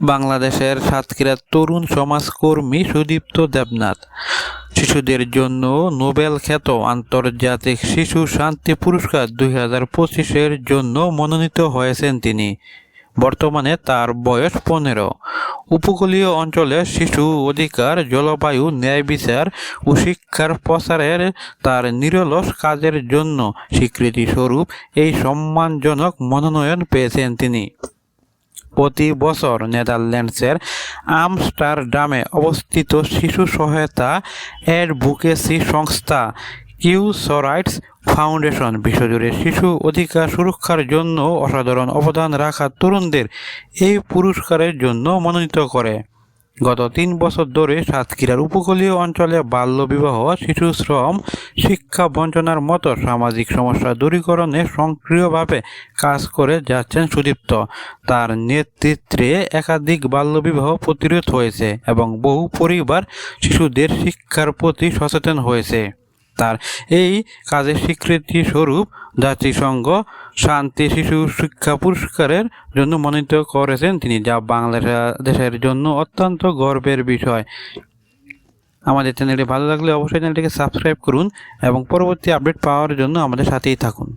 বাংলাদেশের সাতক্ষীরা তরুণ সমাজকর্মী সুদীপ্ত দেবনাথ। শিশুদের জন্য নোবেল খ্যাত আন্তর্জাতিক শিশু শান্তি পুরস্কার দুই হাজার পঁচিশের জন্য মনোনীত হয়েছেন তিনি। বর্তমানে তার বয়স পনেরো। উপকূলীয় অঞ্চলে শিশু অধিকার, জলবায়ু, ন্যায় বিচার ও শিক্ষার প্রসারের তার নিরলস কাজের জন্য স্বীকৃতিস্বরূপ এই সম্মানজনক মনোনয়ন পেয়েছেন তিনি। প্রতি বছর নেদারল্যান্ডসের আমস্টারডামে অবস্থিত শিশু সহায়তা অ্যাডভোকেসি সংস্থা কিউসরাইটস ফাউন্ডেশন বিশ্বজুড়ে শিশু অধিকার সুরক্ষার জন্য অসাধারণ অবদান রাখা তরুণদের এই পুরস্কারের জন্য মনোনীত করে। গত তিন বছর ধরে সাতক্ষীরার উপকূলীয় অঞ্চলে বাল্যবিবাহ শিশু শ্রম শিক্ষা বঞ্চনার মতো সামাজিক সমস্যা দূরীকরণে সক্রিয়ভাবে কাজ করে যাচ্ছেন সুদীপ্ত। তার নেতৃত্বে একাধিক বাল্যবিবাহ প্রতিরোধ হয়েছে এবং বহু পরিবার শিশুদের শিক্ষার প্রতি সচেতন হয়েছে। তার। এই কাজের স্বীকৃতি স্বরূপ জাতিসংঘ শান্তি শিশু শিক্ষা পুরস্কারের জন্য মনোনীত করেছেন তিনি, যা বাংলাদেশের জন্য অত্যন্ত গর্বের বিষয়। আমাদের চ্যানেলটি ভালো লাগলে অবশ্যই চ্যানেলটিকে সাবস্ক্রাইব করুন এবং পরবর্তী আপডেট পাওয়ার জন্য আমাদের সাথেই থাকুন।